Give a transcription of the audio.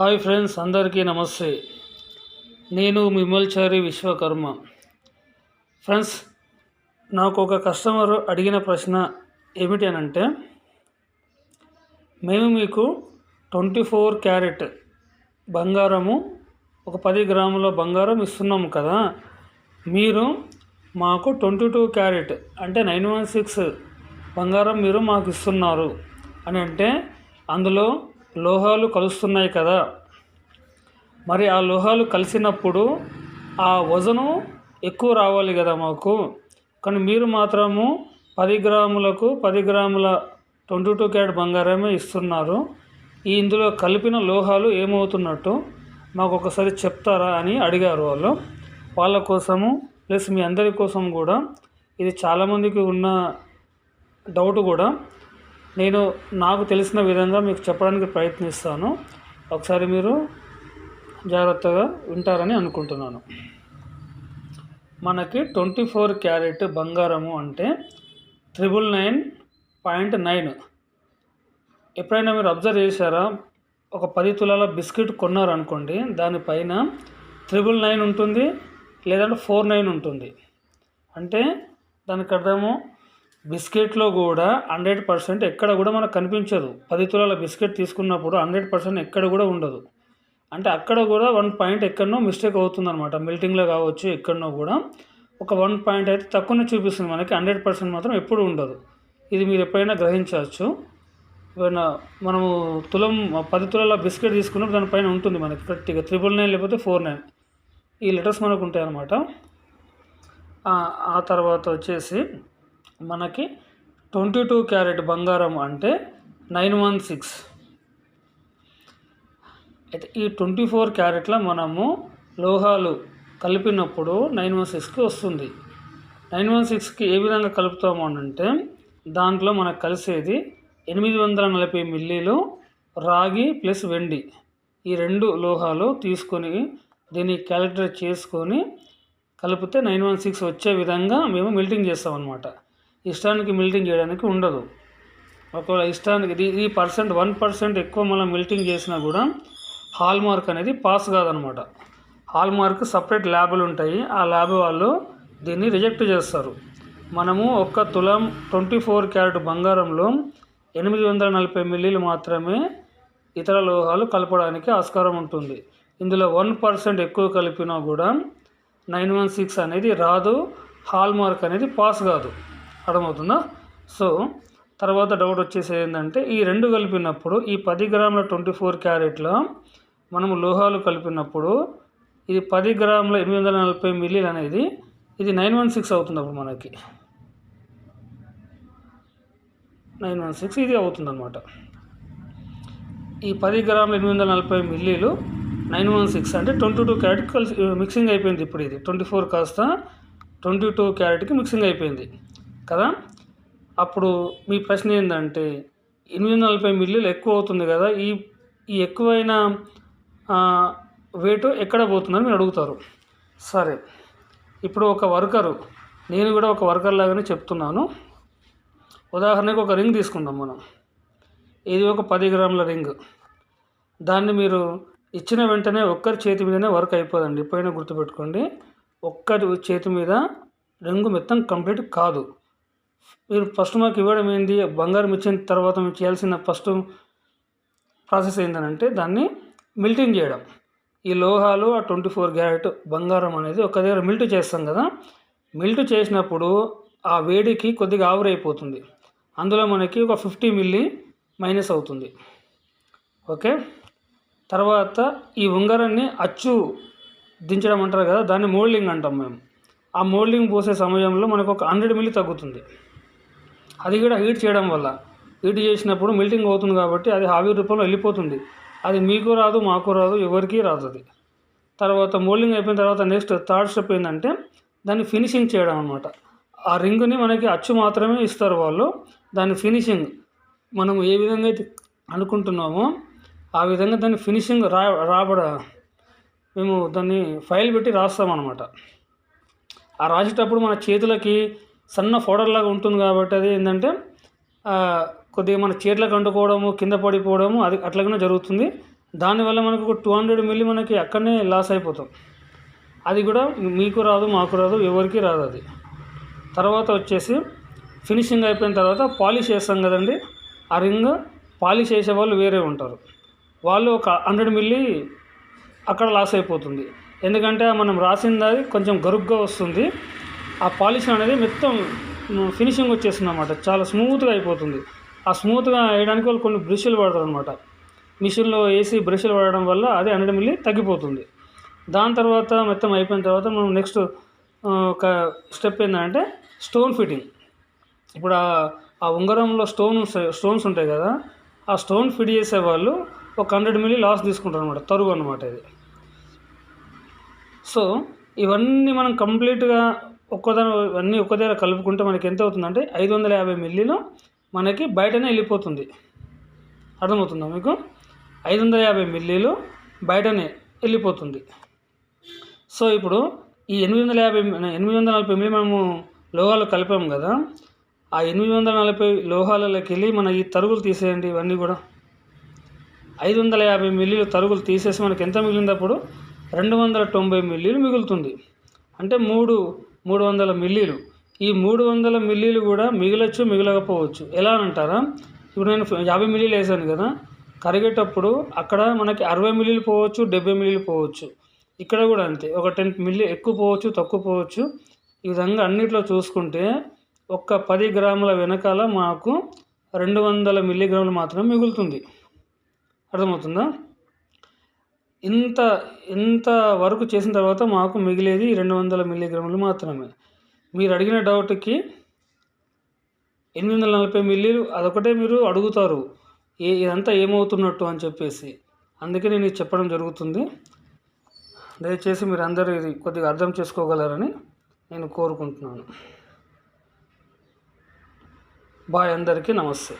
Hi friends అందరికీ నమస్తే. నేను మిమ్మల్చారి విశ్వకర్మ. ఫ్రెండ్స్ నాకు ఒక కస్టమర్ అడిగిన ప్రశ్న ఏమిటి అని అంటే మేము మీకు ట్వంటీ ఫోర్ క్యారెట్ బంగారము ఒక పది గ్రాముల బంగారం ఇస్తున్నాము కదా. మీరు మాకు ట్వంటీ టూ క్యారెట్ అంటే నైన్ వన్ సిక్స్ బంగారం మీరు మాకు ఇస్తున్నారు అని అంటే అందులో లోహాలు కలుస్తున్నాయి కదా. మరి ఆ లోహాలు కలిసినప్పుడు ఆ వజను ఎక్కువ రావాలి కదా మాకు. కానీ మీరు మాత్రము పది గ్రాములకు పది గ్రాముల ట్వంటీ టూ క్యారెట్ బంగారమే ఇస్తున్నారు. ఈ ఇందులో కలిపిన లోహాలు ఏమవుతున్నట్టు మాకు ఒకసారి చెప్తారా అని అడిగారు వాళ్ళు. వాళ్ళ కోసము ప్లస్ మీ అందరి కోసం కూడా ఇది చాలామందికి ఉన్న డౌట్ కూడా. నేను నాకు తెలిసిన విధంగా మీకు చెప్పడానికి ప్రయత్నిస్తాను. ఒకసారి మీరు జాగ్రత్తగా వింటారని అనుకుంటున్నాను. మనకి ట్వంటీ ఫోర్ క్యారెట్ బంగారము అంటే త్రిబుల్ నైన్ పాయింట్ నైన్. ఎప్పుడైనా మీరు అబ్జర్వ్ చేశారా? ఒక పది తులాల బిస్కెట్ కొన్నారనుకోండి దానిపైన త్రిబుల్ నైన్ ఉంటుంది లేదంటే ఫోర్ నైన్ ఉంటుంది. అంటే దానికి అర్థము బిస్కెట్లో కూడా హండ్రెడ్ పర్సెంట్ ఎక్కడ కూడా మనకు కనిపించదు. పది తులాల బిస్కెట్ తీసుకున్నప్పుడు హండ్రెడ్ పర్సెంట్ ఎక్కడ కూడా ఉండదు. అంటే అక్కడ కూడా వన్ పాయింట్ ఎక్కడనో మిస్టేక్ అవుతుంది అనమాట మెల్టింగ్లో కావచ్చు ఎక్కడనో కూడా ఒక వన్ పాయింట్ అయితే తక్కువనే చూపిస్తుంది మనకి. హండ్రెడ్ పర్సెంట్ మాత్రం ఎప్పుడు ఉండదు. ఇది మీరు ఎప్పుడైనా గ్రహించవచ్చు. ఏమైనా మనము తులం పది తులాల బిస్కెట్ తీసుకున్నప్పుడు దానిపైన ఉంటుంది మనకి. కరెక్ట్గా త్రిబుల్ నైన్ లేకపోతే ఫోర్ నైన్. ఈ లెటర్స్ మనకు ఉంటాయి అన్నమాట ఆ తర్వాత వచ్చేసి మనకి ట్వంటీ టూ క్యారెట్ బంగారం అంటే నైన్ వన్ సిక్స్. అయితే ఈ ట్వంటీ ఫోర్ క్యారెట్లో మనము లోహాలు కలిపినప్పుడు నైన్ వన్ సిక్స్కి వస్తుంది. నైన్ వన్ సిక్స్కి ఏ విధంగా కలుపుతాము అంటే దాంట్లో మనకు కలిసేది ఎనిమిది వందల నలభై మిల్లీలు రాగి ప్లస్ వెండి. ఈ రెండు లోహాలు తీసుకొని దీన్ని క్యాలిక్యులేట్ చేసుకొని కలిపితే నైన్ వన్ సిక్స్ వచ్చే విధంగా మేము మిల్టింగ్ చేస్తాం అనమాట ఇష్టానికి మిల్టింగ్ చేయడానికి ఉండదు. ఒకవేళ ఇష్టానికి ఇది ఈ పర్సెంట్ వన్ పర్సెంట్ ఎక్కువ మనం మిల్టింగ్ చేసినా కూడా హాల్ మార్క్ అనేది పాస్ కాదనమాట. హాల్ మార్క్ సపరేట్ ల్యాబులు ఉంటాయి. ఆ ల్యాబ్ వాళ్ళు దీన్ని రిజెక్ట్ చేస్తారు. మనము ఒక్క తులం ట్వంటీ ఫోర్ క్యారెట్ బంగారంలో ఎనిమిది వందల నలభై మిల్లీలు మాత్రమే ఇతర లోహాలు కలపడానికి ఆస్కారం ఉంటుంది. ఇందులో వన్ పర్సెంట్ ఎక్కువ కలిపినా కూడా నైన్ వన్ సిక్స్ అనేది రాదు. హాల్ మార్క్ అనేది పాస్ కాదు. అర్థమవుతుందా? సో తర్వాత డౌట్ వచ్చేసి ఏంటంటే ఈ రెండు కలిపినప్పుడు ఈ పది గ్రాముల ట్వంటీ ఫోర్ క్యారెట్లో మనము లోహాలు కలిపినప్పుడు ఇది పది గ్రాముల ఎనిమిది వందల నలభై మిల్లీలు అనేది ఇది నైన్ వన్ సిక్స్ అవుతుంది అప్పుడు మనకి. నైన్ వన్ సిక్స్ ఇది అవుతుంది అనమాట ఈ పది గ్రాముల ఎనిమిది వందల నలభై మిల్లీలు నైన్ వన్ సిక్స్ అంటే ట్వంటీ టూ క్యారెట్ కలిసి మిక్సింగ్ అయిపోయింది ఇప్పుడు ఇది. ట్వంటీ ఫోర్ కాస్త ట్వంటీ టూ క్యారెట్కి మిక్సింగ్ అయిపోయింది. కదా? అప్పుడు మీ ప్రశ్న ఏంటంటే ఎనిమిది నలభై మిల్లీలు ఎక్కువ అవుతుంది కదా ఈ ఈ ఎక్కువైన వెయిట్ ఎక్కడ పోతుందని మీరు అడుగుతారు. సరే ఇప్పుడు ఒక వర్కరు నేను కూడా ఒక వర్కర్ లాగానే చెప్తున్నాను. ఉదాహరణకు ఒక రింగ్ తీసుకుందాం మనం. ఇది ఒక పది గ్రాముల రింగ్. దాన్ని మీరు ఇచ్చిన వెంటనే ఒక్కరి చేతి మీదనే వర్క్ అయిపోదండి. ఎప్పుడైనా గుర్తుపెట్టుకోండి. ఒక్కరి చేతి మీద రింగు మొత్తం కంప్లీట్ కాదు. మీరు ఫస్ట్ మాకు ఇవ్వడం ఏంది బంగారం ఇచ్చిన తర్వాత మేము చేయాల్సిన ఫస్ట్ ప్రాసెస్ ఏంటంటే దాన్ని మిల్టింగ్ చేయడం. ఈ లోహాలు ఆ ట్వంటీ ఫోర్ గ్యారెట్ బంగారం అనేది ఒక దగ్గర మిల్ట్ చేస్తాం కదా. మిల్ట్ చేసినప్పుడు ఆ వేడికి కొద్దిగా ఆవిరైపోతుంది అందులో మనకి ఒక ఫిఫ్టీ మిల్లీ మైనస్ అవుతుంది. ఓకే తర్వాత ఈ ఉంగరాన్ని అచ్చు దించడం అంటారు కదా దాన్ని మోల్డింగ్ అంటాం మేము. ఆ మోల్డింగ్ పోసే సమయంలో మనకు ఒక హండ్రెడ్ మిల్లీ తగ్గుతుంది. అది కూడా హీట్ చేయడం వల్ల. హీట్ చేసినప్పుడు మెల్టింగ్ అవుతుంది కాబట్టి అది ఆవిరి రూపంలో వెళ్ళిపోతుంది. అది మీకు రాదు మాకు రాదు ఎవరికీ రాదు అది. తర్వాత మోల్డింగ్ అయిపోయిన తర్వాత నెక్స్ట్ థర్డ్ స్టెప్ ఏంటంటే దాన్ని ఫినిషింగ్ చేయడం అనమాట ఆ రింగ్ని మనకి అచ్చు మాత్రమే ఇస్తారు వాళ్ళు. దాని ఫినిషింగ్ మనం ఏ విధంగా అయితే అనుకుంటున్నామో ఆ విధంగా దాన్ని ఫినిషింగ్ రా రాబడ మేము దాన్ని ఫైల్ పెట్టి రాస్తామన్నమాట. ఆ రాసేటప్పుడు మన చేతులకి సన్న పౌడర్ లాగా ఉంటుంది కాబట్టి అది ఏంటంటే కొద్దిగా మన చేతులకు అంటుకోవడము కింద పడిపోవడము అది అట్లాగనే జరుగుతుంది. దానివల్ల మనకు ఒక టూ హండ్రెడ్ మిల్లీ మనకి అక్కడనే లాస్ అయిపోతాం. అది కూడా మీకు రాదు మాకు రాదు ఎవరికి రాదు అది. తర్వాత వచ్చేసి ఫినిషింగ్ అయిపోయిన తర్వాత పాలిష్ చేస్తాం కదండి. ఆ రింగ్ పాలిష్ చేసే వాళ్ళు వేరే ఉంటారు. వాళ్ళు ఒక హండ్రెడ్ మిల్లీ అక్కడ లాస్ అయిపోతుంది. ఎందుకంటే మనం రాసింది అది కొంచెం గరుగ్గా వస్తుంది. ఆ పాలిష్ అనేది మొత్తం ఫినిషింగ్ వచ్చేస్తుంది అనమాట చాలా స్మూత్గా అయిపోతుంది. ఆ స్మూత్గా వేయడానికి వాళ్ళు కొన్ని బ్రష్లు వాడతారు అనమాట మిషన్లో వేసి బ్రష్లు వాడడం వల్ల అదే హండ్రెడ్ మిల్లీ తగ్గిపోతుంది. దాని తర్వాత మొత్తం అయిపోయిన తర్వాత మనం నెక్స్ట్ ఒక స్టెప్ ఏంటంటే స్టోన్ ఫిట్టింగ్. ఇప్పుడు ఆ- ఆ ఉంగరంలో స్టోన్ స్టోన్స్ ఉంటాయి కదా ఆ స్టోన్ ఫిట్ చేసే వాళ్ళు ఒక హండ్రెడ్ మిల్లీ లాస్ తీసుకుంటారు అనమాట తరుగు అనమాట ఇది. సో ఇవన్నీ మనం కంప్లీట్గా ఒక్కదాని అన్నీ ఒక్క దగ్గర కలుపుకుంటే మనకి ఎంత అవుతుందంటే ఐదు వందల యాభై మిల్లీలు మనకి బయటనే వెళ్ళిపోతుంది. అర్థమవుతుందా మీకు? ఐదు వందల యాభై మిల్లీలు బయటనే వెళ్ళిపోతుంది. సో ఇప్పుడు ఈ ఎనిమిది వందల యాభై ఎనిమిది వందల నలభై మిల్లీ మనము లోహాలు కలిపాము కదా ఆ ఎనిమిది వందల నలభై లోహాలలోకి వెళ్ళి మన ఈ తరుగులు తీసేయండి ఇవన్నీ కూడా. ఐదు వందల యాభై మిల్లీలు తరుగులు తీసేసి మనకి ఎంత మిగిలింది అప్పుడు? రెండు వందల తొంభై మిల్లీలు మిగులుతుంది. అంటే మూడు మూడు వందల మిల్లీలు. ఈ మూడు వందల మిల్లీలు కూడా మిగలచ్చు మిగలకపోవచ్చు. ఎలా అంటారా? ఇప్పుడు నేను యాభై మిల్లీలు వేసాను కదా. కరిగేటప్పుడు అక్కడ మనకి అరవై మిల్లీలు పోవచ్చు డెబ్బై మిల్లీలు పోవచ్చు. ఇక్కడ కూడా అంతే. ఒక టెన్ మిల్లీ ఎక్కువ పోవచ్చు తక్కువ పోవచ్చు. ఈ విధంగా అన్నిట్లో చూసుకుంటే ఒక్క పది గ్రాముల వెనకాల మాకు రెండు వందల మిల్లీగ్రాములు మాత్రమే మిగులుతుంది. అర్థమవుతుందా? ఇంత ఇంత వరకు చేసిన తర్వాత మాకు మిగిలేది రెండు వందల మిల్లీగ్రాములు మాత్రమే. మీరు అడిగిన డౌట్కి ఎనిమిది వందల నలభై మిల్లీలు అదొకటే మీరు అడుగుతారు. ఏ ఇదంతా ఏమవుతున్నట్టు అని చెప్పేసి. అందుకే నేను ఇది చెప్పడం జరుగుతుంది. దయచేసి మీరు అందరూ ఇది కొద్దిగా అర్థం చేసుకోగలరని నేను కోరుకుంటున్నాను. బాయ్ అందరికీ నమస్తే.